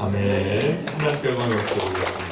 아멘. 하나님께 영광을 올립니다.